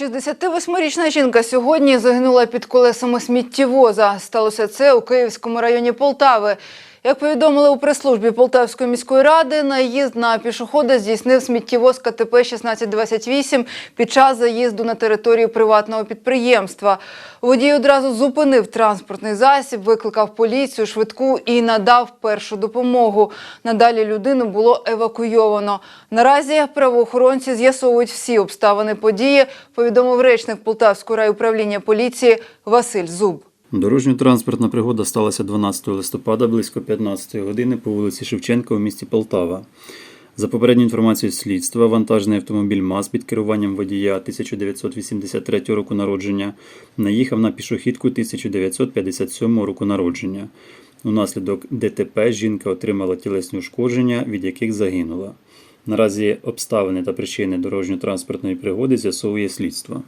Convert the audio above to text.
68-річна жінка сьогодні загинула під колесами сміттєвоза. Сталося це у Київському районі Полтави. Як повідомили у прес-службі Полтавської міської ради, наїзд на пішохода здійснив сміттєвоз КТП 1628 під час заїзду на територію приватного підприємства. Водій одразу зупинив транспортний засіб, викликав поліцію, швидку і надав першу допомогу. Надалі людину було евакуйовано. Наразі правоохоронці з'ясовують всі обставини події, повідомив речник Полтавського райуправління поліції Василь Зуб. Дорожньо-транспортна пригода сталася 12 листопада близько 15 години по вулиці Шевченка у місті Полтава. За попередньою інформацією слідства, вантажний автомобіль МАЗ під керуванням водія 1983 року народження наїхав на пішохідку 1957 року народження. Унаслідок ДТП жінка отримала тілесні ушкодження, від яких загинула. Наразі обставини та причини дорожньо-транспортної пригоди з'ясовує слідство.